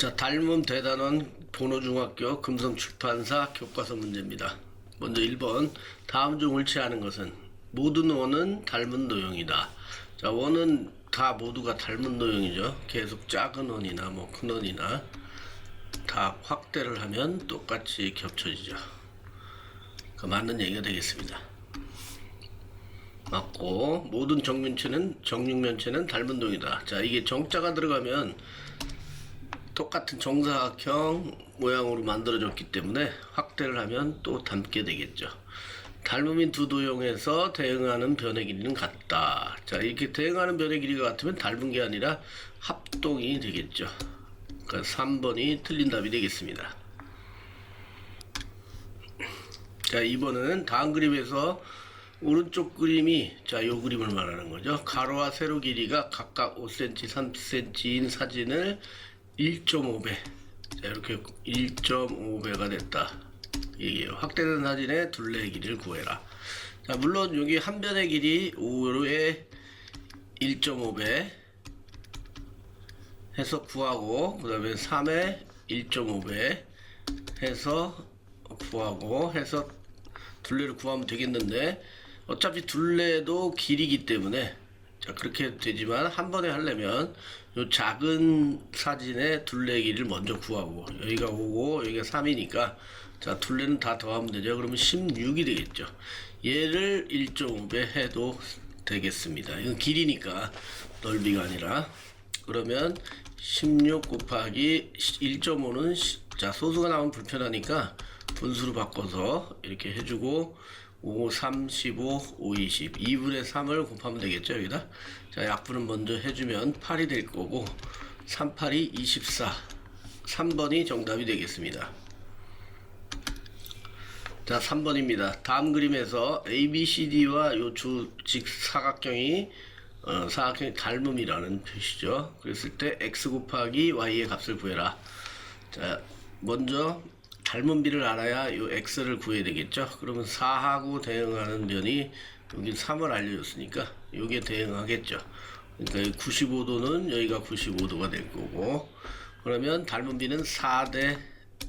자, 닮은 대단원 본호중학교 금성출판사 교과서 문제입니다. 먼저 1번 다음 중 옳지 않은 것은 모든 원은 닮은 도형이다. 자, 원은 다 모두가 닮은 도형이죠. 계속 작은 원이나 뭐 큰 원이나 다 확대를 하면 똑같이 겹쳐지죠. 그 맞는 얘기가 되겠습니다. 맞고 모든 정면체는 정육면체는 닮은 동이다. 자, 이게 정자가 들어가면 똑같은 정사각형 모양으로 만들어졌기 때문에 확대를 하면 또 닮게 되겠죠. 닮음인 두 도형에서 대응하는 변의 길이는 같다. 자, 이렇게 대응하는 변의 길이가 같으면 닮은 게 아니라 합동이 되겠죠. 그러니까 3번이 틀린 답이 되겠습니다. 자, 2번은 다음 그림에서 오른쪽 그림이 자, 요 그림을 말하는 거죠. 가로와 세로 길이가 각각 5cm, 3cm인 사진을 1.5배. 자, 이렇게 1.5배가 됐다. 이게요. 확대된 사진의 둘레의 길이를 구해라. 자, 물론 여기 한 변의 길이 5의 1.5배 해서 구하고 그 다음에 3의 1.5배 해서 구하고 해서 둘레를 구하면 되겠는데 어차피 둘레도 길이기 때문에 자 그렇게 되지만 한 번에 하려면 요 작은 사진의 둘레 길이를 먼저 구하고 여기가 5고 여기가 3이니까 자 둘레는 다 더하면 되죠. 그러면 16이 되겠죠. 얘를 1.5배 해도 되겠습니다. 이건 길이니까 넓이가 아니라. 그러면 16 곱하기 1.5는 자 소수가 나오면 불편하니까 분수로 바꿔서 이렇게 해주고 5, 3, 15, 5, 20 2분의 3을 곱하면 되겠죠 여기다? 자 약분은 먼저 해주면 8이 될 거고 3, 8이 24 3번이 정답이 되겠습니다. 자 3번입니다. 다음 그림에서 ABCD와 요 주직 사각형이 어, 사각형이 닮음이라는 표시죠. 그랬을 때 x 곱하기 y의 값을 구해라. 자 먼저 닮은 비를 알아야 요 x를 구해야 되겠죠. 그러면 4하고 대응하는 면이 여기 3을 알려줬으니까 요게 대응하겠죠. 그러니까 95도는 여기가 95도가 될 거고 그러면 닮은 비는 4대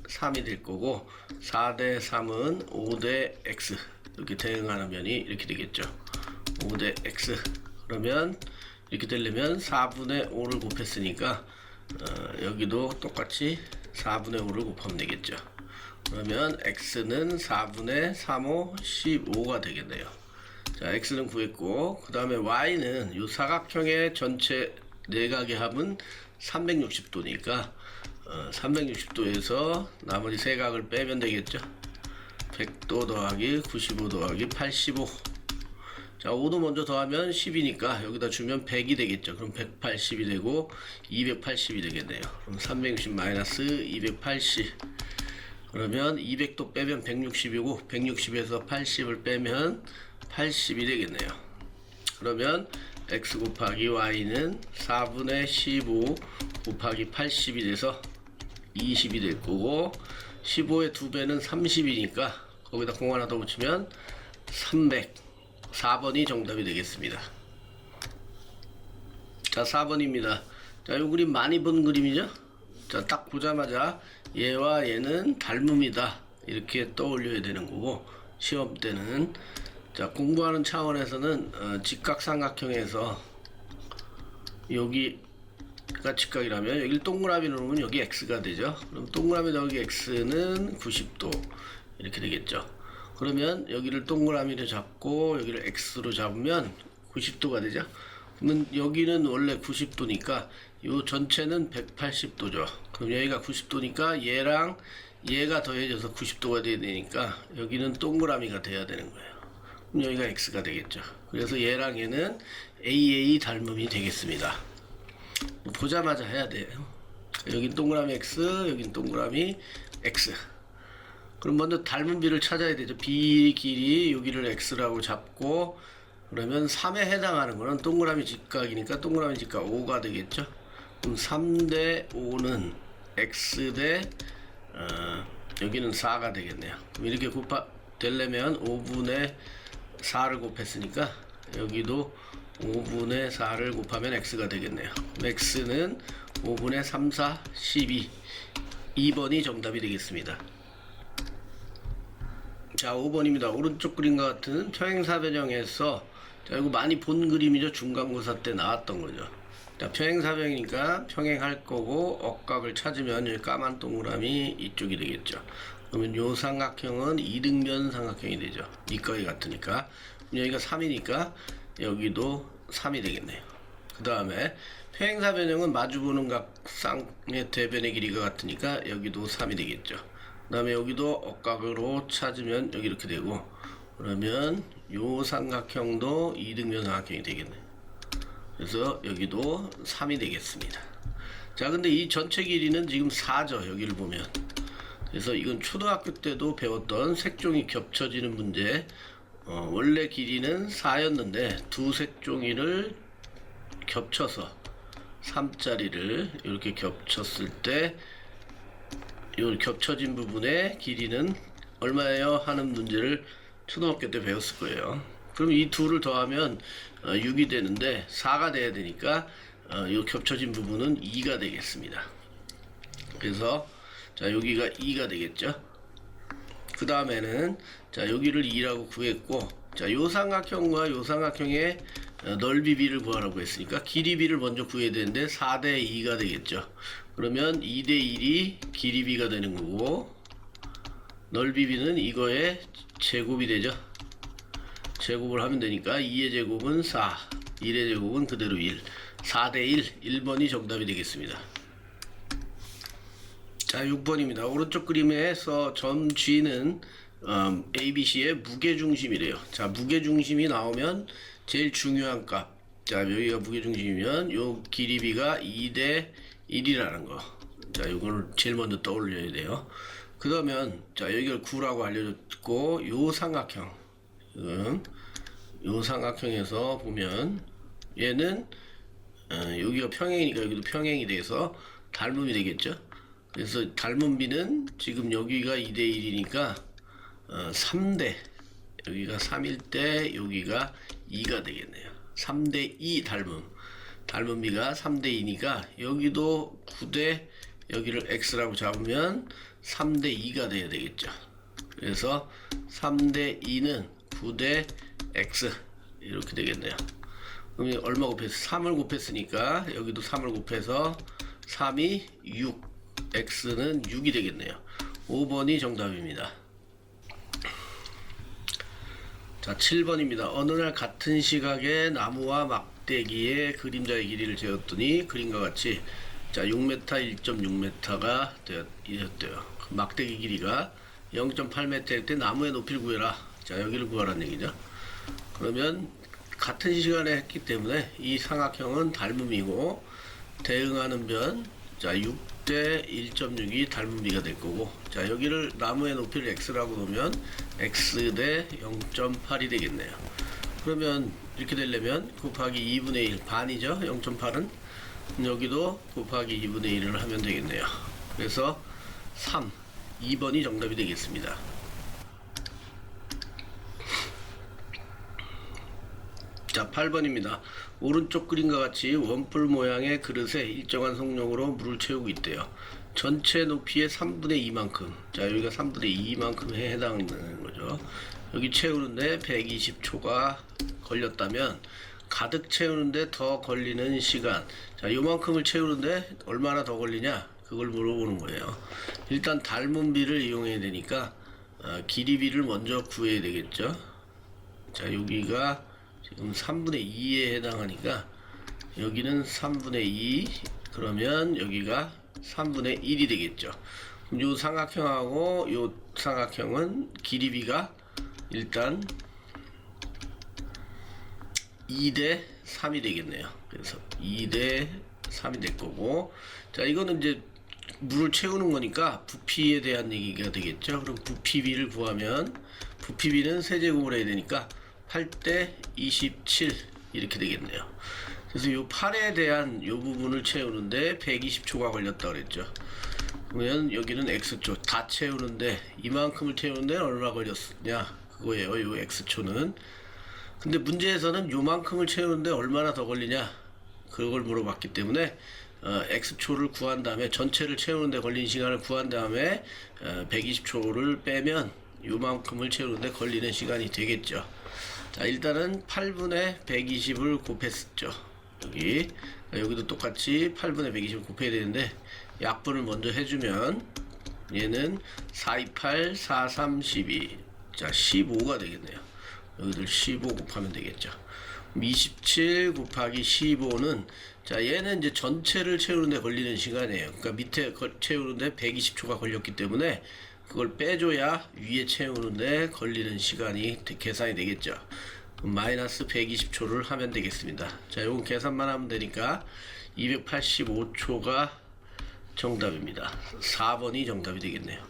3이 될 거고 4대 3은 5대 x 이렇게 대응하는 면이 이렇게 되겠죠. 5대 x 그러면 이렇게 되려면 4분의 5를 곱했으니까 어, 여기도 똑같이 4분의 5를 곱하면 되겠죠. 그러면 x는 4분의 3호 15가 되겠네요. 자, x는 구했고 그 다음에 y는 이 사각형의 전체 내각의 합은 360도니까 어, 360도에서 나머지 세 각을 빼면 되겠죠. 100도 더하기 95 더하기 85 자, 5도 먼저 더하면 10이니까 여기다 주면 100이 되겠죠. 그럼 180이 되고 280이 되겠네요. 그럼 360 마이너스 280 그러면 200도 빼면 160이고 160에서 80을 빼면 80이 되겠네요. 그러면 x 곱하기 y는 4분의 15 곱하기 80이 돼서 20이 될 거고 15의 2배는 30이니까 거기다 공 하나 더 붙이면 300 4번이 정답이 되겠습니다. 자 4번입니다. 자, 이 그림 많이 본 그림이죠? 자, 딱 보자마자 얘와 얘는 닮음이다. 이렇게 떠올려야 되는 거고, 시험 때는. 자, 공부하는 차원에서는, 어, 직각삼각형에서, 여기가 직각이라면, 여기 동그라미 누르면 여기 x가 되죠. 그럼 동그라미 더하기 x는 90도. 이렇게 되겠죠. 그러면 여기를 동그라미로 잡고, 여기를 x로 잡으면 90도가 되죠. 그러면 여기는 원래 90도니까 요 전체는 180도죠. 그럼 여기가 90도니까 얘랑 얘가 더해져서 90도가 돼야 되니까 여기는 동그라미가 돼야 되는 거예요. 그럼 여기가 x가 되겠죠. 그래서 얘랑 얘는 AA 닮음이 되겠습니다. 보자마자 해야 돼요. 여긴 동그라미 x, 여긴 동그라미 x. 그럼 먼저 닮은 비를 찾아야 되죠. b 길이 여기를 x라고 잡고 그러면 3에 해당하는 거는 동그라미 직각이니까 동그라미 직각 5가 되겠죠. 그럼 3대 5는 x 대 어, 여기는 4가 되겠네요. 이렇게 곱하 되려면 5분의 4를 곱했으니까 여기도 5분의 4를 곱하면 x가 되겠네요. x는 5분의 3, 4, 12. 2번이 정답이 되겠습니다. 자, 5번입니다. 오른쪽 그림과 같은 평행사 변형에서 자, 이거 많이 본 그림이죠. 중간고사 때 나왔던 거죠. 자, 평행사 변형이니까 평행할 거고 억각을 찾으면 여기 까만 동그라미 이쪽이 되겠죠. 그러면 요 삼각형은 이등변 삼각형이 되죠. 이거이 같으니까. 여기가 3이니까 여기도 3이 되겠네요. 그 다음에 평행사 변형은 마주보는 각 쌍의 대변의 길이가 같으니까 여기도 3이 되겠죠. 그 다음에 여기도 억각으로 찾으면 여기 이렇게 되고 그러면 요 삼각형도 이등변 삼각형이 되겠네요. 그래서 여기도 3이 되겠습니다. 자, 근데 이 전체 길이는 지금 4죠. 여기를 보면. 그래서 이건 초등학교 때도 배웠던 색종이 겹쳐지는 문제. 어, 원래 길이는 4였는데 두 색종이를 겹쳐서 3짜리를 이렇게 겹쳤을 때이 겹쳐진 부분의 길이는 얼마예요? 하는 문제를 초등학교 때 배웠을 거예요. 그럼 이 둘을 더하면 어, 6이 되는데 4가 돼야 되니까 어, 이 겹쳐진 부분은 2가 되겠습니다. 그래서 자 여기가 2가 되겠죠. 그 다음에는 자 여기를 2라고 구했고 자요 삼각형과 요 삼각형의 어, 넓이 비를 구하라고 했으니까 길이 비를 먼저 구해야 되는데 4대 2가 되겠죠. 그러면 2대 1이 길이 비가 되는 거고 넓이 비는 이거의 제곱이 되죠. 제곱을 하면 되니까 2의 제곱은 4, 1의 제곱은 그대로 1. 4대 1, 1번이 정답이 되겠습니다. 자, 6번입니다. 오른쪽 그림에서 점 G는 음, ABC의 무게중심이래요. 자, 무게중심이 나오면 제일 중요한 값. 자, 여기가 무게중심이면 요 길이비가 2대 1이라는 거. 자, 이걸 제일 먼저 떠올려야 돼요. 그러면 자, 여기를 9라고 알려줬고 요 삼각형. 지금 요 삼각형에서 보면 얘는 어, 여기가 평행이니까 여기도 평행이 돼서 닮음이 되겠죠. 그래서 닮은 비는 지금 여기가 2대 1이니까 어, 3대 여기가 3일 때 여기가 2가 되겠네요. 3대 2 닮음 닮은 비가 3대 2니까 여기도 9대 여기를 x라고 잡으면 3대 2가 돼야 되겠죠. 그래서 3대 2는 9대 x 이렇게 되겠네요. 그럼 얼마 곱했어? 3을 곱했으니까 여기도 3을 곱해서 3이 6 x는 6이 되겠네요. 5번이 정답입니다. 자, 7번입니다. 어느 날 같은 시각에 나무와 막대기의 그림자의 길이를 재었더니 그림과 같이 자, 6m, 1.6m가 되었대요. 그 막대기 길이가 0.8m일 때 나무의 높이를 구해라. 자, 여기를 구하라는 얘기죠. 그러면 같은 시간에 했기 때문에 이 삼각형은 닮음이고 대응하는 변, 자, 6대 1.6이 닮음비가 될 거고, 자, 여기를 나무의 높이를 x라고 놓으면 x 대 0.8이 되겠네요. 그러면 이렇게 되려면 곱하기 2분의 1 반이죠. 0.8은 여기도 곱하기 2분의 1을 하면 되겠네요. 그래서 3, 2번이 정답이 되겠습니다. 자, 8번입니다. 오른쪽 그림과 같이 원뿔 모양의 그릇에 일정한 속력으로 물을 채우고 있대요. 전체 높이의 3분의 2만큼. 자, 여기가 3분의 2만큼에 해당되는 거죠. 여기 채우는데 120초가 걸렸다면 가득 채우는데 더 걸리는 시간. 자, 요만큼을 채우는데 얼마나 더 걸리냐? 그걸 물어보는 거예요. 일단 닮은 비를 이용해야 되니까 어, 길이 비를 먼저 구해야 되겠죠. 자, 여기가 지금 3분의 2에 해당하니까 여기는 3분의 2 그러면 여기가 3분의 1이 되겠죠. 그럼 요 삼각형하고 요 삼각형은 길이비가 일단 2대 3이 되겠네요. 그래서 2대 3이 될 거고 자 이거는 이제 물을 채우는 거니까 부피에 대한 얘기가 되겠죠. 그럼 부피비를 구하면 부피비는 세제곱을 해야 되니까 8대 27 이렇게 되겠네요. 그래서 이 8에 대한 이 부분을 채우는데 120초가 걸렸다 그랬죠. 그러면 여기는 x초 다 채우는데 이만큼을 채우는데 얼마 걸렸냐 그거예요. 이 x초는 근데 문제에서는 요만큼을 채우는데 얼마나 더 걸리냐 그걸 물어봤기 때문에 어, x초를 구한 다음에 전체를 채우는데 걸린 시간을 구한 다음에 어, 120초를 빼면 요만큼을 채우는데 걸리는 시간이 되겠죠. 자 일단은 8분의 120을 곱했죠. 여기 여기도 똑같이 8분의 120을 곱해야 되는데 약분을 먼저 해주면 얘는 428, 43, 12. 자, 15가 되겠네요. 여기들 15 곱하면 되겠죠. 그럼 27 곱하기 15는 자, 얘는 이제 전체를 채우는데 걸리는 시간이에요. 그러니까 밑에 거- 채우는데 120초가 걸렸기 때문에 그걸 빼줘야 위에 채우는데 걸리는 시간이 되- 계산이 되겠죠. 마이너스 120초를 하면 되겠습니다. 자, 이건 계산만 하면 되니까 285초가 정답입니다. 4번이 정답이 되겠네요.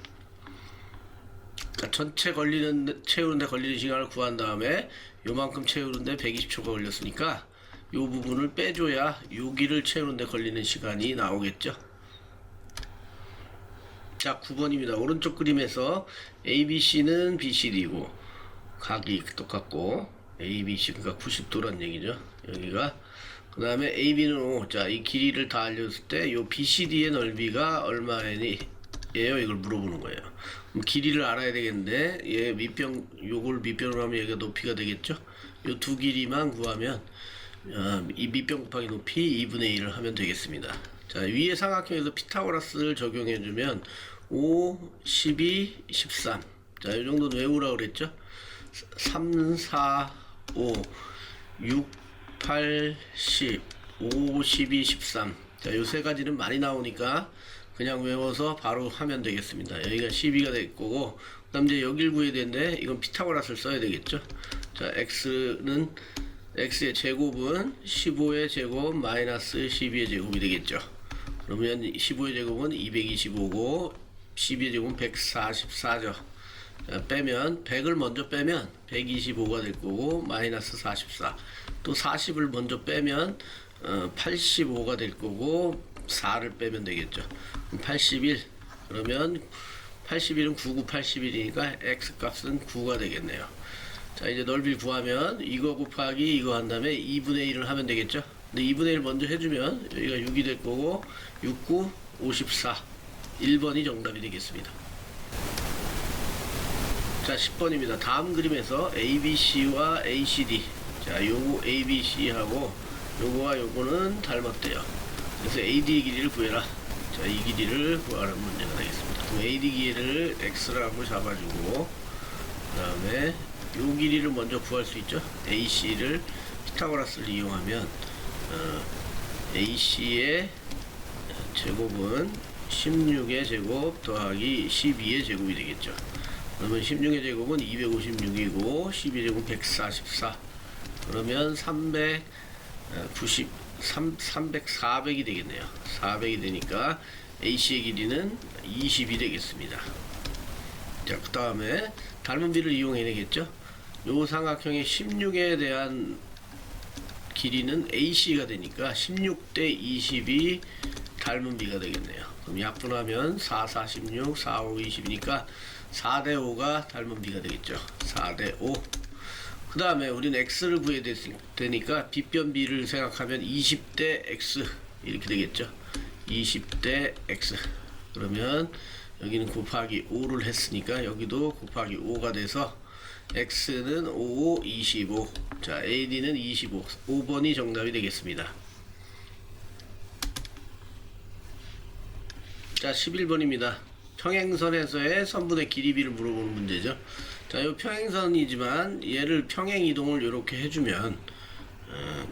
그러니까 전체 걸리는 채우는데 걸리는 시간을 구한 다음에 요만큼 채우는데 120초가 걸렸으니까 요 부분을 빼줘야 여기를 채우는데 걸리는 시간이 나오겠죠. 자, 9번입니다. 오른쪽 그림에서 ABC는 BCD고 각이 똑같고 ABC 그러니까 90도란 얘기죠. 여기가 그 다음에 AB는 5. 자, 이 길이를 다 알려줬을 때 요 BCD의 넓이가 얼마니? 예요 이걸 물어보는 거예요. 그럼 길이를 알아야 되겠는데 얘 밑변 요걸 밑변으로 하면 얘가 높이가 되겠죠. 요 두 길이만 구하면 어, 이 밑변 곱하기 높이 2분의 1을 하면 되겠습니다. 자 위에 삼각형에서 피타고라스를 적용해주면 5, 12, 13. 자, 이 정도는 외우라 그랬죠? 3, 4, 5, 6, 8, 10, 5, 12, 13. 자, 요 세 가지는 많이 나오니까 그냥 외워서 바로 하면 되겠습니다. 여기가 12가 될 거고, 그 다음 이제 여길 구해야 되는데, 이건 피타고라스를 써야 되겠죠? 자, x는, x의 제곱은 15의 제곱 마이너스 12의 제곱이 되겠죠. 그러면 15의 제곱은 225고, 12의 제곱은 144죠. 자, 빼면 100을 먼저 빼면 125가 될 거고 마이너스 44. 또 40을 먼저 빼면 어, 85가 될 거고 4를 빼면 되겠죠. 그럼 81. 그러면 81은 99 81이니까 x 값은 9가 되겠네요. 자, 이제 넓이를 구하면 이거 곱하기 이거 한 다음에 2분의 1을 하면 되겠죠. 근데 2분의 1 먼저 해주면 여기가 6이 될 거고 6, 9, 54. 1번이 정답이 되겠습니다. 자, 10번입니다. 다음 그림에서 ABC와 ACD. 자, 요거 ABC하고 요거와 요거는 닮았대요. 그래서 AD 길이를 구해라. 자, 이 길이를 구하는 문제가 되겠습니다. 그럼 AD 길이를 X라고 잡아주고, 그 다음에 요 길이를 먼저 구할 수 있죠. AC를 피타고라스를 이용하면, 어, AC의 제곱은 16의 제곱 더하기 12의 제곱이 되겠죠. 그러면 16의 제곱은 256이고 12의 제곱은 144. 그러면 390, 3, 300, 400이 되겠네요. 400이 되니까 AC의 길이는 20이 되겠습니다. 자, 그 다음에 닮은 비를 이용해야 되겠죠. 요 삼각형의 16에 대한 길이는 AC가 되니까 16 대 20이 닮은 비가 되겠네요. 그럼 약분하면 4, 4, 16, 4, 5, 20이니까 4대 5가 닮은 비가 되겠죠. 4대 5. 그 다음에 우리는 x를 구해야 됐- 되니까 빗변비를 생각하면 20대 x 이렇게 되겠죠. 20대 x. 그러면 여기는 곱하기 5를 했으니까 여기도 곱하기 5가 돼서 x는 5, 25. 자, AD는 25. 5번이 정답이 되겠습니다. 자, 11번입니다. 평행선에서의 선분의 길이비를 물어보는 문제죠. 자, 이 평행선이지만 얘를 평행 이동을 이렇게 해주면 어,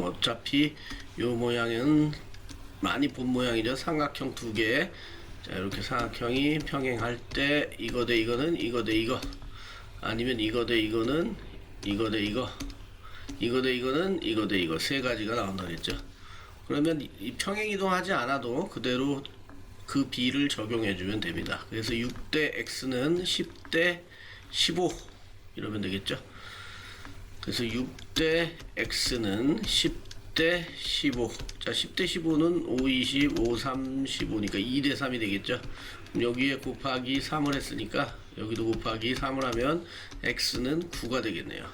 어차피 이 모양은 많이 본 모양이죠. 삼각형 두 개. 자, 이렇게 삼각형이 평행할 때 이거 대 이거는 이거 대 이거. 아니면 이거 대 이거는 이거 대 이거. 이거 대 이거는 이거 대 이거 세 가지가 나온다겠죠. 그러면 평행 이동하지 않아도 그대로 그 비를 적용해 주면 됩니다. 그래서 6대 x는 10대 15 이러면 되겠죠. 그래서 6대 x는 10대 15. 자, 10대 15는 5, 20, 5, 3, 15니까 2대 3이 되겠죠. 여기에 곱하기 3을 했으니까 여기도 곱하기 3을 하면 x는 9가 되겠네요.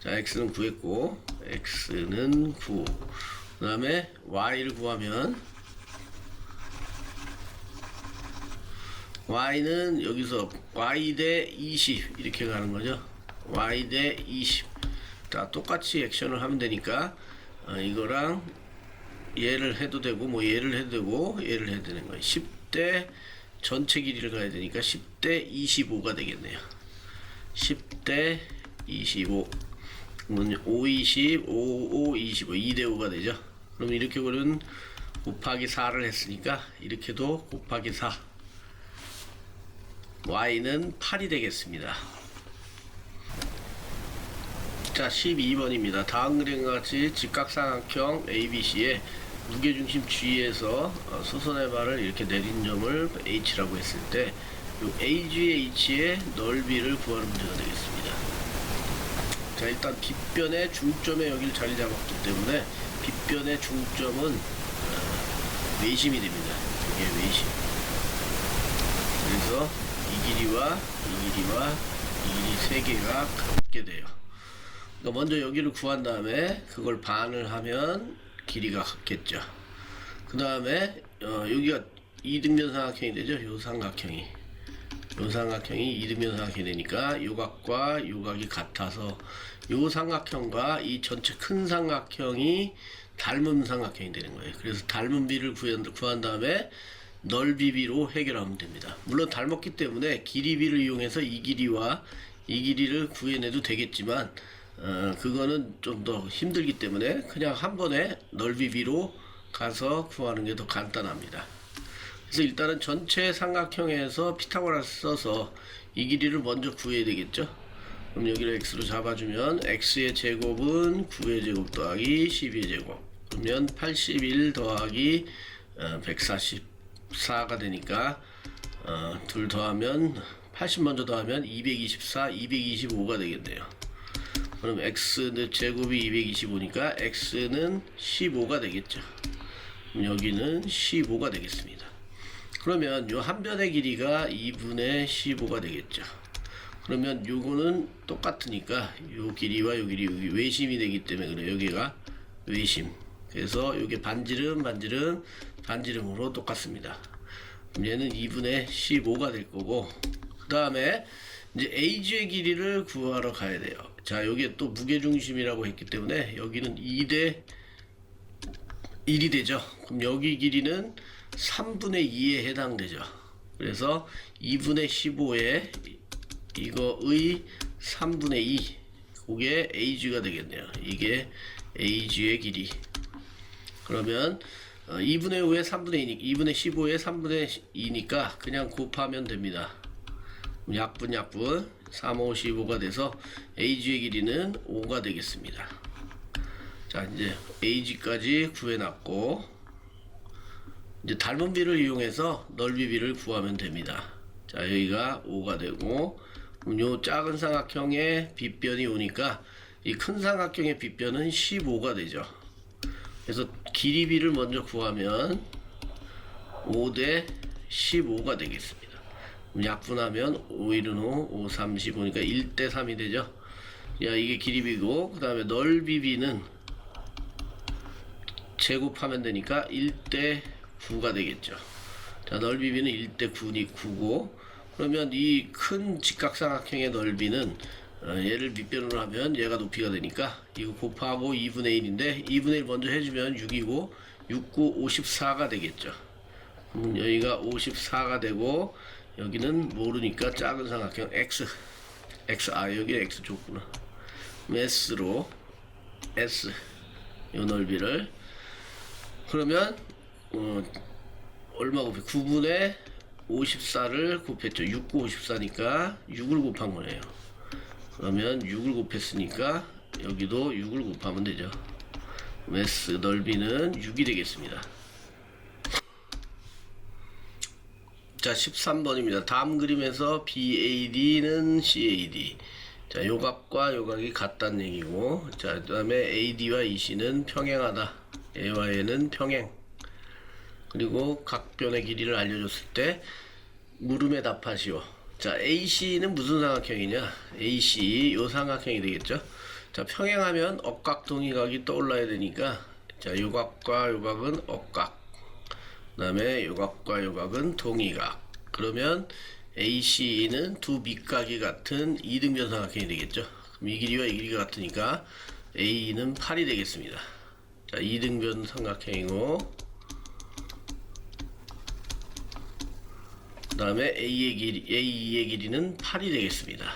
자, x는 구했고, x는 9. 그 다음에 y를 구하면, y는 여기서 y 대 20 이렇게 가는 거죠. y 대 20. 자, 똑같이 액션을 하면 되니까, 어, 이거랑 얘를 해도 되고, 뭐 얘를 해도 되고, 얘를 해도 되는 거예요. 10대 전체 길이를 가야 되니까 10대 25가 되겠네요. 10대 25. 그러면 5, 20, 5, 5, 25. 2대 5가 되죠. 그럼 이렇게 보면 곱하기 4를 했으니까 이렇게도 곱하기 4. Y는 8이 되겠습니다. 자, 12번입니다. 다음 그림과 같이 직각삼각형 ABC의 무게중심 G에서 어, 수선의 발을 이렇게 내린 점을 H라고 했을 때, 요 AGH의 넓이를 구하는 문제가 되겠습니다. 자, 일단 빗변의 중점에 여기를 자리 잡았기 때문에 빗변의 중점은 어, 외심이 됩니다. 이게 외심. 그래서 이 길이와 이 길이와 이 길이 세 개가 같게 돼요. 그러니까 먼저 여기를 구한 다음에 그걸 반을 하면 길이가 같겠죠. 그 다음에 어, 여기가 이등변 삼각형이 되죠. 요 삼각형이 요 삼각형이 이등변 삼각형이 되니까 요각과 요각이 같아서 요 삼각형과 이 전체 큰 삼각형이 닮은 삼각형이 되는 거예요. 그래서 닮은 비를 구한, 구한 다음에 넓이비로 해결하면 됩니다. 물론 닮았기 때문에 길이비를 이용해서 이 길이와 이 길이를 구해내도 되겠지만 어, 그거는 좀 더 힘들기 때문에 그냥 한 번에 넓이비로 가서 구하는 게 더 간단합니다. 그래서 일단은 전체 삼각형에서 피타고라스 써서 이 길이를 먼저 구해야 되겠죠. 그럼 여기를 x로 잡아주면 x의 제곱은 9의 제곱 더하기 12의 제곱 그러면 81 더하기 어, 140 4가 되니까 어, 둘 더하면 80 먼저 더하면 224, 225가 되겠네요. 그럼 x는 제곱이 225니까 x는 15가 되겠죠. 여기는 15가 되겠습니다. 그러면 요 한 변의 길이가 2분의 15가 되겠죠. 그러면 요거는 똑같으니까 요 길이와 요 길이 여기 외심이 되기 때문에 그래 여기가 외심. 그래서 요게 반지름 반지름 반지름으로 똑같습니다. 얘는 2분의 15가 될 거고 그 다음에 이제 AG의 길이를 구하러 가야 돼요. 자, 여기에 또 무게중심이라고 했기 때문에 여기는 2대 1이 되죠. 그럼 여기 길이는 3분의 2에 해당되죠. 그래서 2분의 15에 이거의 3분의 2 그게 AG가 되겠네요. 이게 AG의 길이. 그러면 어, 2분의 5에 3분의 2니까 2분의 15에 3분의 2니까 그냥 곱하면 됩니다. 약분 약분 3, 5, 15가 돼서 AG의 길이는 5가 되겠습니다. 자 이제 AG까지 구해놨고 이제 닮은 비를 이용해서 넓이 비를 구하면 됩니다. 자 여기가 5가 되고 요 작은 삼각형의 빗변이 오니까 이 큰 삼각형의 빗변은 15가 되죠. 그래서 길이 비를 먼저 구하면 5대 15가 되겠습니다. 약분하면 5, 1은 5, 5, 3, 15니까 1대 3이 되죠. 야, 이게 길이 비고, 그 다음에 넓이 비는 제곱하면 되니까 1대 9가 되겠죠. 자, 넓이 비는 1대 9니 9고, 그러면 이 큰 직각삼각형의 넓이는 어, 얘를 밑변으로 하면 얘가 높이가 되니까 이거 곱하고 2분의 1인데 2분의 1 먼저 해주면 6이고 6, 9, 54가 되겠죠. 음, 여기가 54가 되고 여기는 모르니까 작은 삼각형 x x 아 여기 x 줬구나. s로 s 요 넓이를. 그러면 어, 얼마 곱해? 9분의 54를 곱했죠. 6, 9, 54니까 6을 곱한 거네요 그러면 6을 곱했으니까 여기도 6을 곱하면 되죠 s 넓이는 6이 되겠습니다 자, 13번입니다. 다음 그림에서 BAD는 CAD. 자, 요각과 요각이 같다는 얘기고, 자, 그 다음에 AD와 EC는 평행하다. A와 A는 평행. 그리고 각 변의 길이를 알려줬을 때, 물음에 답하시오. 자, AC는 무슨 삼각형이냐? AC, 요 삼각형이 되겠죠? 자, 자, 평행하면 억각 동의각이 떠올라야 되니까 자, 요각과 요각은 억각. 그 다음에 요각과 요각은 동의각. 그러면 AC는 두 밑각이 같은 이등변 삼각형이 되겠죠. 그럼 이 길이와 이 길이가 같으니까 A는 8이 되겠습니다. 자, 이등변 삼각형이고 다음에 A의 길이 A의 길이는 8이 되겠습니다.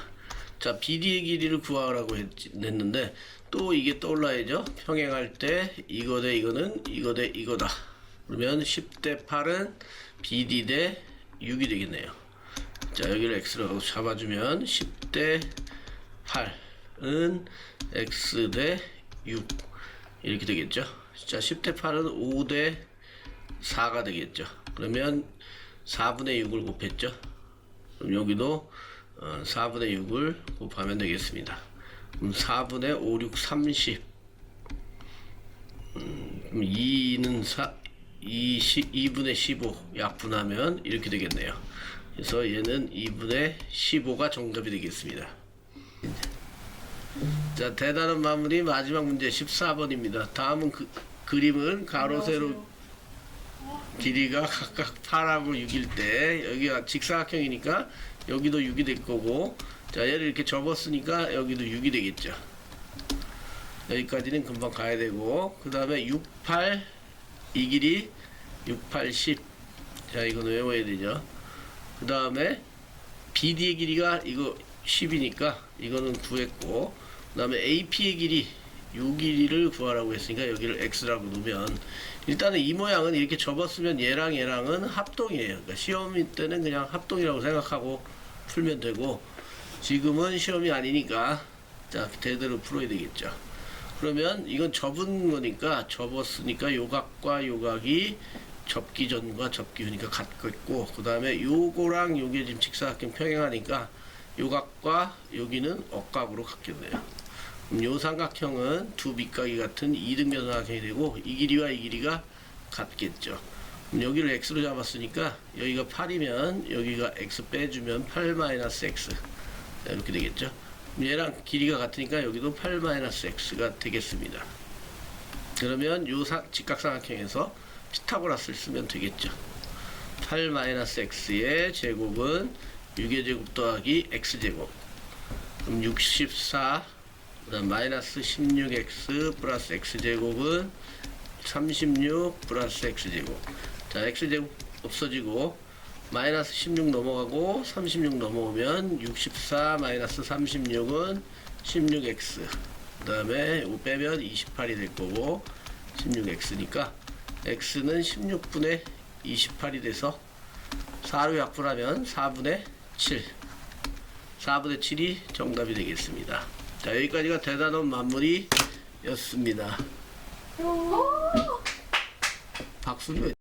자, BD의 길이를 구하라고 했, 했는데 또 이게 떠올라야죠. 평행할 때 이거 대 이거는 이거 대 이거다. 그러면 10대 8은 BD 대 6이 되겠네요. 자, 여기를 X라고 잡아주면 10대 8은 X 대 6 이렇게 되겠죠. 자, 10대 8은 5 대 4가 되겠죠. 그러면 4분의 6을 곱했죠. 그럼 여기도 어, 4분의 6을 곱하면 되겠습니다. 그럼 4분의 5, 6, 30. 음, 그럼 2는 4, 2, 2분의 15 약분하면 이렇게 되겠네요. 그래서 얘는 2분의 15가 정답이 되겠습니다. 자, 대단한 마무리 마지막 문제 14번입니다. 다음은 그, 그림은 가로, 세로, 길이가 각각 8하고 6일 때 여기가 직사각형이니까 여기도 6이 될 거고 자 얘를 이렇게 접었으니까 여기도 6이 되겠죠. 여기까지는 금방 가야 되고 그 다음에 6, 8 이 길이 6, 8, 10 자 이건 외워야 되죠. 그 다음에 BD의 길이가 이거 10이니까 이거는 구했고 그 다음에 AP의 길이 요 길이를 구하라고 했으니까 여기를 X라고 놓으면 일단은 이 모양은 이렇게 접었으면 얘랑 얘랑은 합동이에요. 그러니까 시험 때는 그냥 합동이라고 생각하고 풀면 되고 지금은 시험이 아니니까 자 대대로 풀어야 되겠죠. 그러면 이건 접은 거니까 접었으니까 요각과 요각이 접기 전과 접기 후니까 같겠고 그 다음에 요거랑 요게 지금 직사각형 평행하니까 요각과 여기는 억각으로 같겠네요. 요 삼각형은 두 밑각이 같은 이등변 삼각형이 되고 이 길이와 이 길이가 같겠죠. 여기를 x로 잡았으니까 여기가 8이면 여기가 x 빼주면 8 마이너스 x 이렇게 되겠죠. 얘랑 길이가 같으니까 여기도 8 마이너스 x가 되겠습니다. 그러면 요 사, 직각삼각형에서 피타고라스를 쓰면 되겠죠. 8 마이너스 x의 제곱은 6의 제곱 더하기 x제곱 그럼 64 그 다음 마이너스 16x 플러스 x제곱은 36 플러스 x제곱. 자 x제곱 없어지고 마이너스 16 넘어가고 36 넘어오면 64 마이너스 36은 16x 그 다음에 이거 빼면 28이 될 거고 16x니까 x는 16분의 28이 돼서 4로 약분하면 4분의 7 4분의 7이 정답이 되겠습니다. 자, 여기까지가 대단한 마무리였습니다. 박수를